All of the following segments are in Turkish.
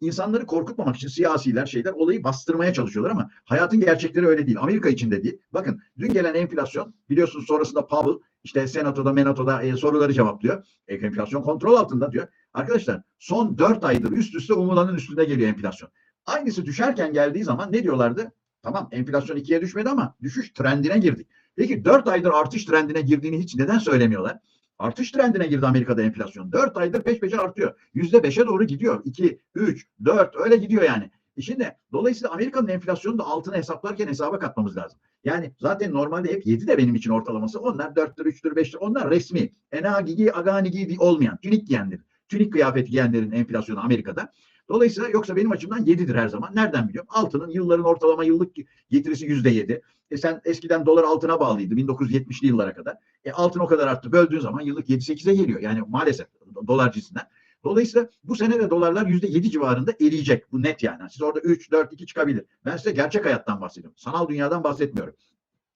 insanları korkutmamak için siyasiler şeyler olayı bastırmaya çalışıyorlar ama hayatın gerçekleri öyle değil. Amerika içinde değil. Bakın dün gelen enflasyon biliyorsunuz sonrasında Powell işte senatoda menatoda e, soruları cevaplıyor. E, enflasyon kontrol altında diyor. Arkadaşlar son 4 aydır üst üste umulanın üstünde geliyor enflasyon. Aynısı düşerken geldiği zaman ne diyorlardı? Tamam enflasyon ikiye düşmedi ama düşüş trendine girdik. Peki 4 aydır artış trendine girdiğini hiç neden söylemiyorlar? Artış trendine girdi Amerika'da enflasyon. 4 aydır peş peşe artıyor. %5'e doğru gidiyor. 2, 3, 4 öyle gidiyor yani. E şimdi dolayısıyla Amerika'nın enflasyonu da altına hesaplarken hesaba katmamız lazım. Yani zaten normalde hep 7 de benim için ortalaması. Onlar 4'tür, 3'tür, 5'tir. Onlar resmi. Ena gigi, agani gigi olmayan. Tünik giyenlerin. Tünik kıyafet giyenlerin enflasyonu Amerika'da. Dolayısıyla yoksa benim açımdan 7'dir her zaman. Nereden biliyorum? Altının yılların ortalama yıllık getirisi %7. E sen eskiden dolar altına bağlıydı 1970'li yıllara kadar. E altın o kadar arttı. Böldüğün zaman yıllık 7-8'e geliyor. Yani maalesef dolar cinsinden. Dolayısıyla bu sene de dolarlar %7 civarında eriyecek. Bu net yani. Siz orada 3, 4, 2 çıkabilir. Ben size gerçek hayattan bahsediyorum. Sanal dünyadan bahsetmiyorum.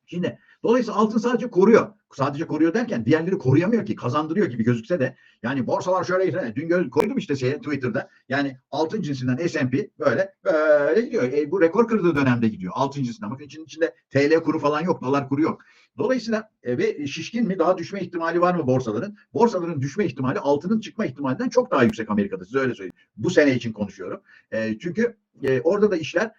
Şimdi dolayısıyla altın sadece koruyor. Sadece koruyor derken diğerleri koruyamıyor ki kazandırıyor gibi gözükse de yani borsalar şöyle dün göz, koydum işte şeye Twitter'da yani altın cinsinden S&P böyle böyle gidiyor. E, bu rekor kırdığı dönemde gidiyor altın cinsinden. Bakın için içinde TL kuru falan yok, dolar kuru yok. Dolayısıyla e, ve şişkin mi daha düşme ihtimali var mı borsaların? Borsaların düşme ihtimali altının çıkma ihtimalinden çok daha yüksek Amerika'da. Size öyle söyleyeyim. Bu sene için konuşuyorum. E, çünkü e, orada da işler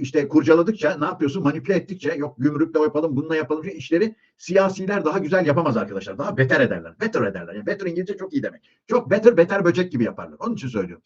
işte kurcaladıkça ne yapıyorsun manipüle ettikçe yok gümrükle yapalım bununla yapalım işleri siyasiler daha güzel yapamaz arkadaşlar. Daha beter ederler. Better ederler. Yani better İngilizce çok iyi demek. Çok better beter böcek gibi yaparlar. Onun için söylüyorum.